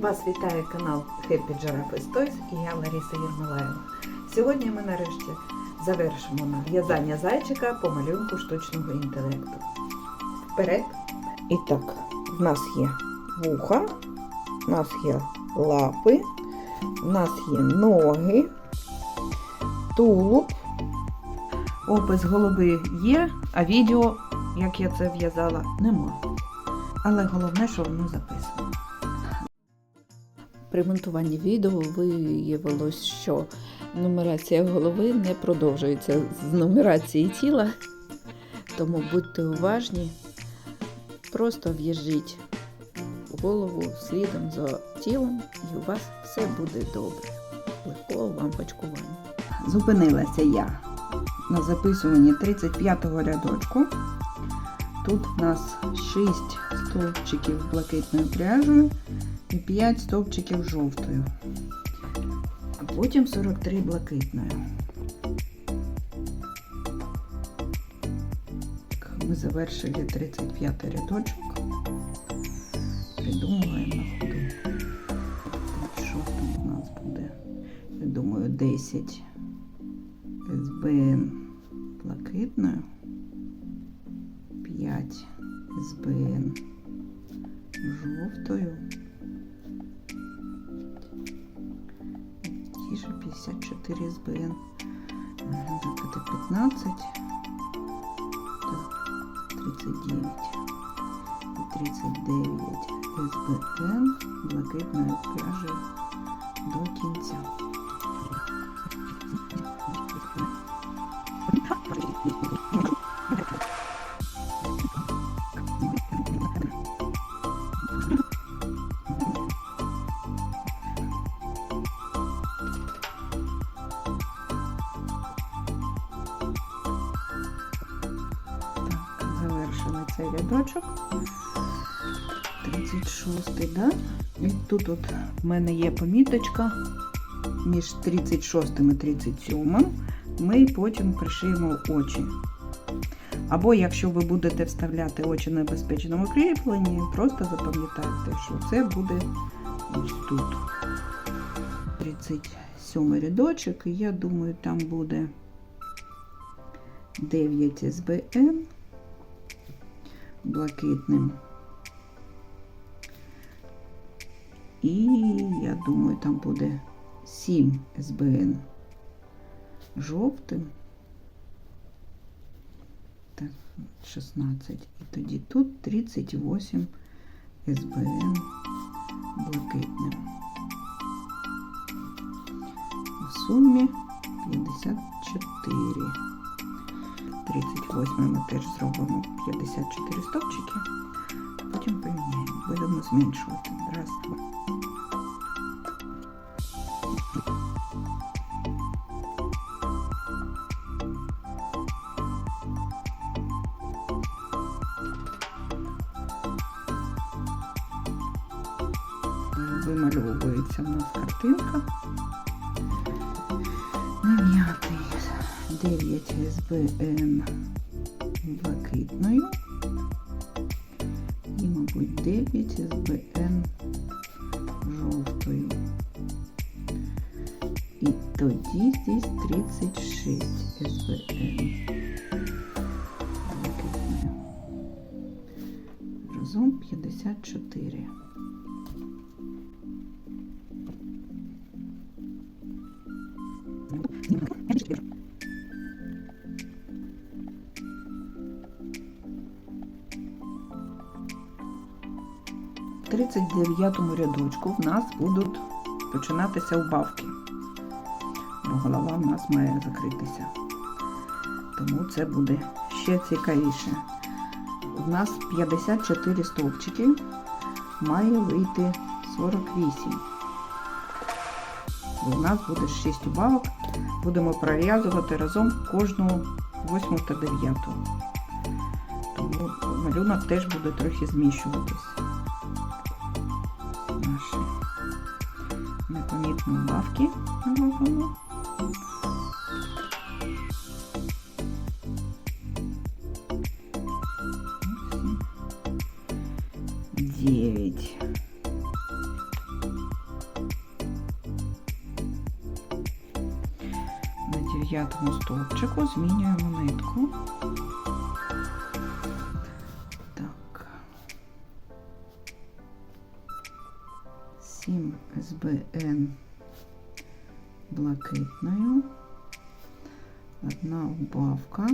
Вас вітає канал Happy Giraffe Toys і я Лариса Єрмолаєва. Сьогодні ми нарешті завершимо нав'язання зайчика по малюнку штучного інтелекту. Вперед! І так, в нас є вуха, в нас є лапи, в нас є ноги, тулуб. Опис голови є, а відео, як я це в'язала, нема. Але головне, що воно записано. При монтуванні відео виявилось, що нумерація голови не продовжується з нумерації тіла, тому будьте уважні, просто в'яжіть голову слідом за тілом, і у вас все буде добре. Легкого вам пачкування. Зупинилася я на записуванні 35-го рядочку. Тут в нас 6 стовпчиків блакитною пряжею і 5 стовпчиків жовтою. А потім 43 блакитною. Так, Ми завершили 35 рядочок. Придумуємо на ходу. Так, Що там у нас буде? Я думаю, 10 СБН блакитною, 5 СБН жовтою. Ті же 54 СБН. Можна запити 15. Так, 39 і 39 СБН блакитною пряжею до кінця. Рядочок. 36, да? І тут от в мене є поміточка між 36 і 37. Ми потім пришиємо очі. Або якщо ви будете вставляти очі на безпечному кріпленні, просто запам'ятайте, що це буде ось тут. 37 рядочок, і я думаю, там буде 9 СБН блакитним. І я думаю, там буде 7 СБН жовтим. Так, 16. І тоді тут 38 СБН блакитним. В сумі 54. 38 ми теж зробимо 54 стопчики, потім поміняємо. Будемо зменшувати. Раз, два. Мабуть, 9 СБН жовтою. І тоді здесь 36 СБН. Разом 54. 39 рядочку в нас будуть починатися убавки. Бо голова в нас має закритися. Тому це буде ще цікавіше. У нас 54 стовпчики, має вийти 48. Бо у нас буде 6 убавок. Будемо пров'язувати разом кожну 8 та 9. Тому малюнок теж буде трохи зміщуватись. лавки робимо. Девять. На дев'ятому стовпчику змінюємо нитку. СБН блакитною. Одна убавка.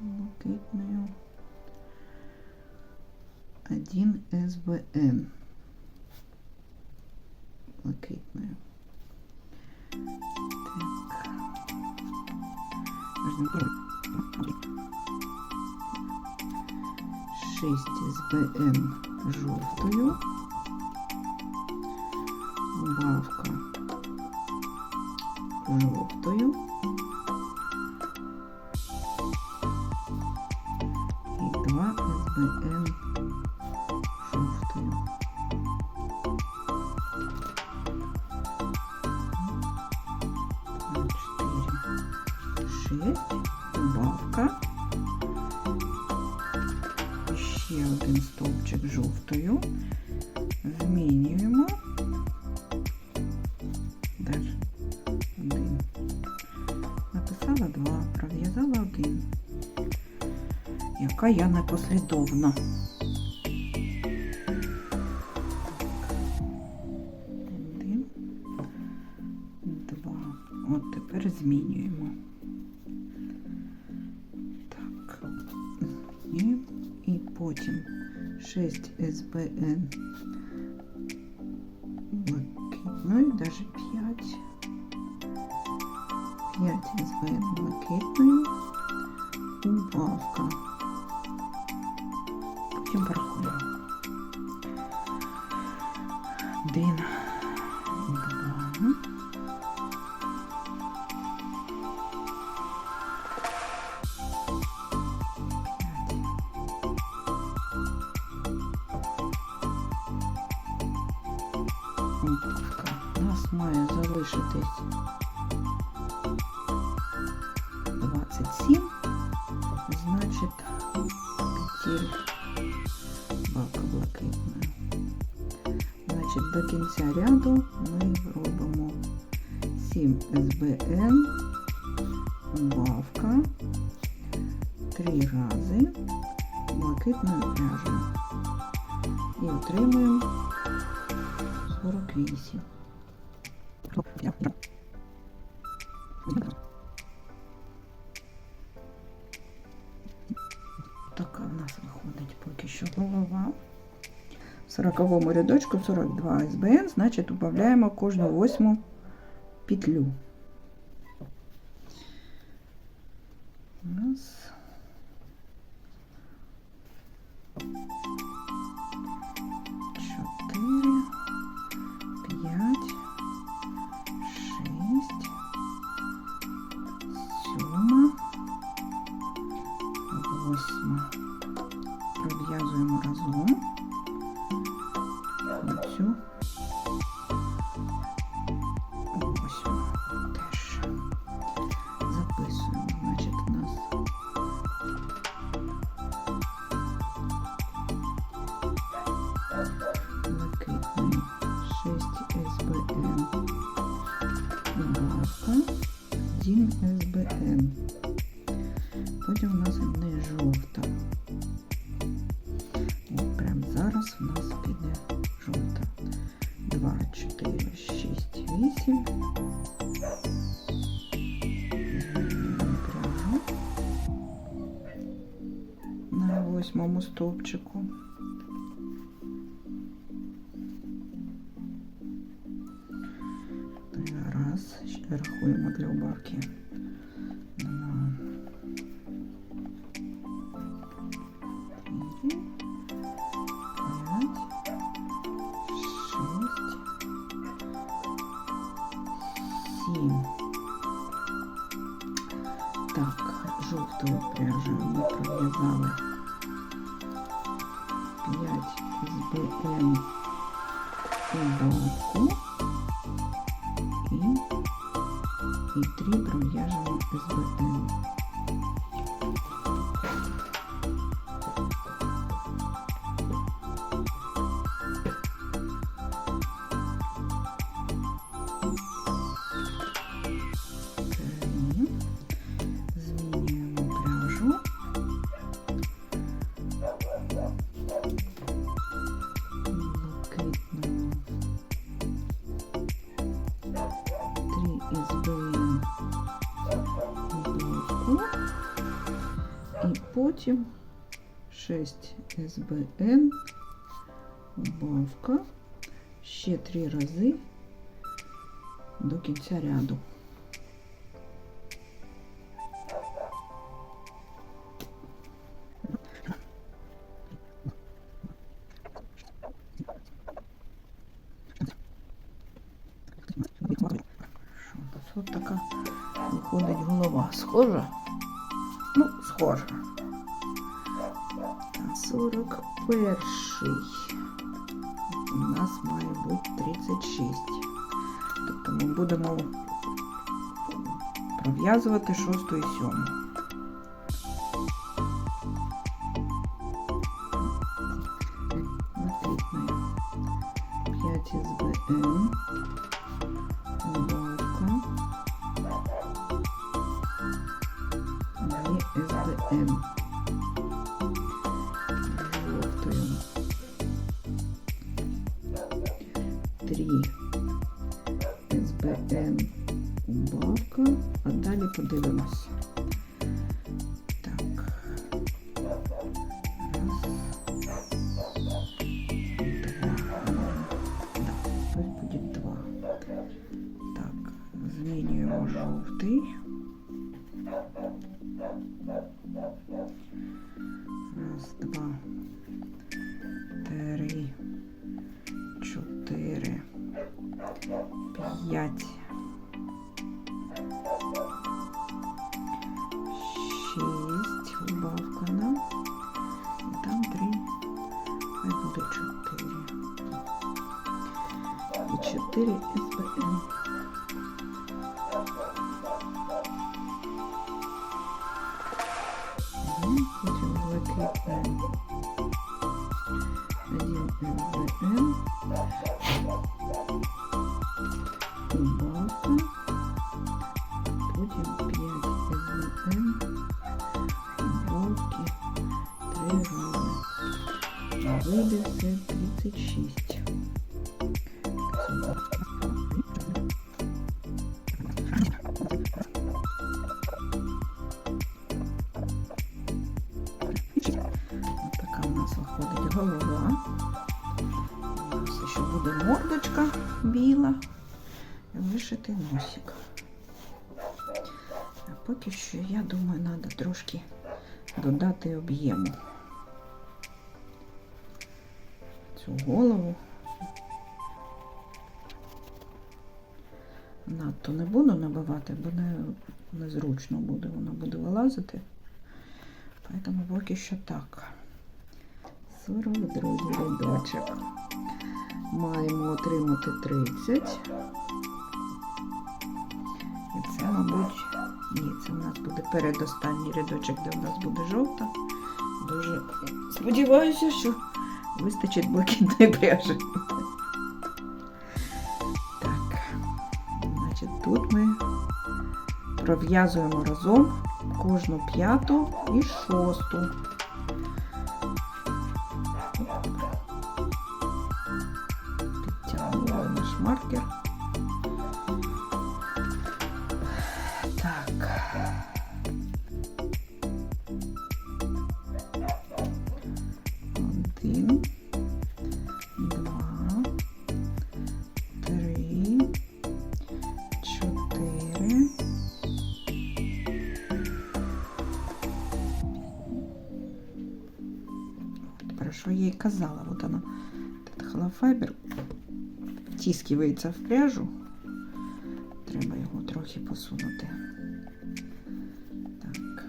Блакитною. 1 СБН блакитною. Так. 6 СБН жовтою. Убавка жовтою. І 2 СБН жовтою. Два, чотири, шість. Яка я непослідовна. Один, два. От тепер змінюємо. Так. І, і потім 6 СБН блакитною, даже 5. 5 СБН блакитною. Убавка. Потім порахуємо. Кінця ряду ми робимо 7 СБН, убавка, 3 рази блакитною пряжею. І отримуємо 48. Така в нас виходить поки що голова. В 40 рядочку 42 СБН, значить додаємо кожну восьму петлю. Восьмому стовпчику. Раз, ще рахуємо для убавки. Mm-hmm. Потім 6 СБН, убавка, ще три рази до кінця ряду. Що у така виходить голова. Схожа? Має 36. Тобто ми будемо пров'язувати шосту і сьому. 4 СПМ. Потім блакитне 1 СПМ. Голова. Нас ще буде мордочка біла і вишитий носик. А поки що, я думаю, треба трошки додати об'єму. Цю голову. Надто не буду набивати, бо не, незручно буде, воно буде вилазити. Поэтому поки що так. 42 рядочок. Маємо отримати 30. І це, мабуть, ні, це у нас буде передостанній рядочок, де у нас буде жовта. Дуже сподіваюся, що вистачить блакитної пряжі. Так, значить, тут ми пров'язуємо разом кожну п'яту і шосту. Їй казала? От вона, этот холофайбер втискивається в пряжу. Треба його трохи посунути. Так.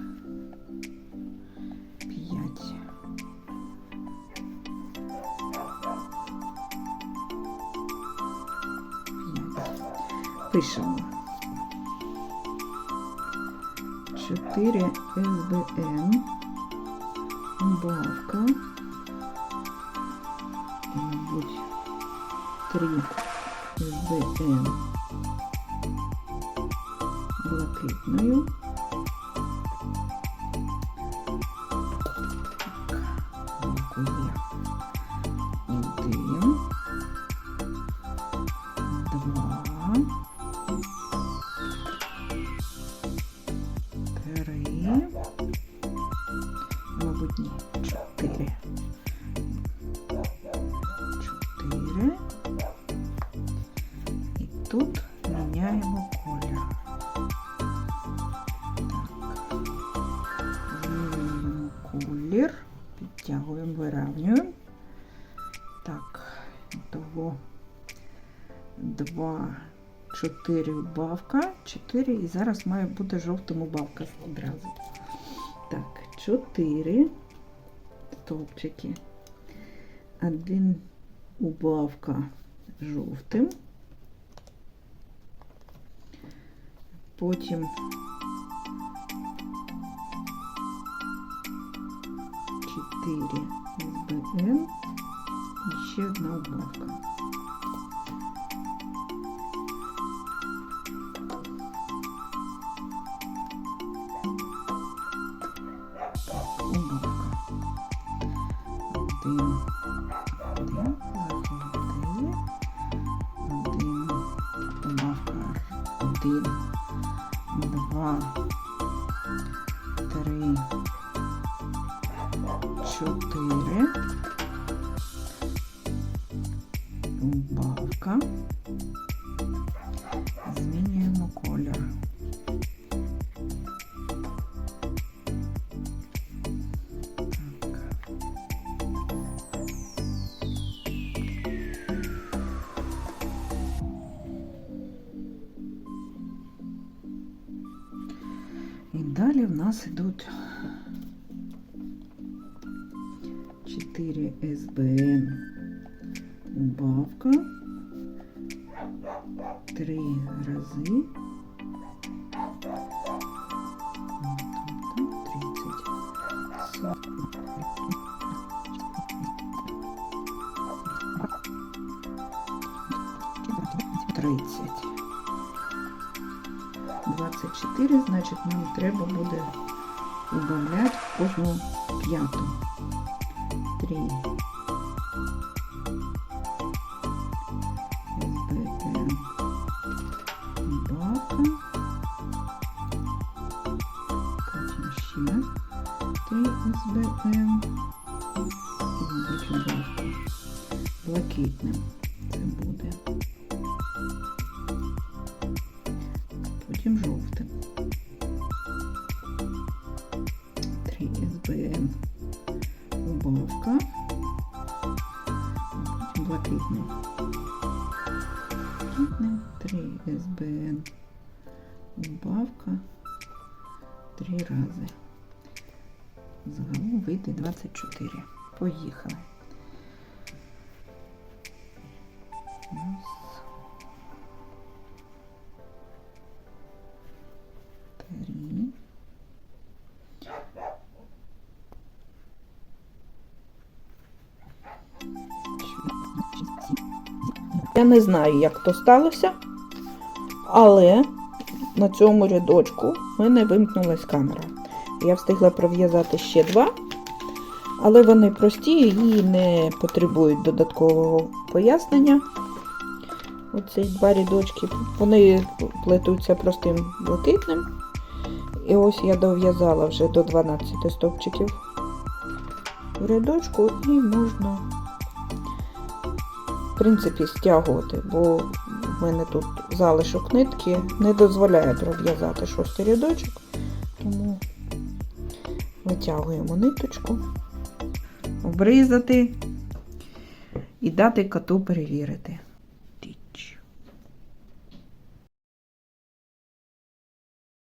П'ять. Пишемо. 4 СБН. Убавка. 3 СБН блакитною. 4 убавка, 4 і зараз має бути жовтим убавка одразу. Так, 4 стовпчики. Один убавка жовтим. Потім чотири СБН і ще одна убавка. Убавка. Один. Два. Три. Чотири. Убавка. Нас йдуть 4 СБН убавка, 3 рази. Тобто 30. 24, значить нам треба буде в кожну п'яту. 3. СБН. Убавка. Ще 3 СБН. І. Блакитним 3 рази. Загалом вийде 24. Поїхали. Раз. Три. Я не знаю, як то сталося, але на цьому рядочку в мене вимкнулась камера. Я встигла пров'язати ще два, але вони прості і не потребують додаткового пояснення. Оці два рядочки. Вони плетуться простим блакитним. І ось я дов'язала вже до 12 стовпчиків в рядочку і можна, в принципі, стягувати, бо в мене тут залишок нитки не дозволяє пров'язати шостий рядочок, тому витягуємо ниточку, обрізати і дати коту перевірити.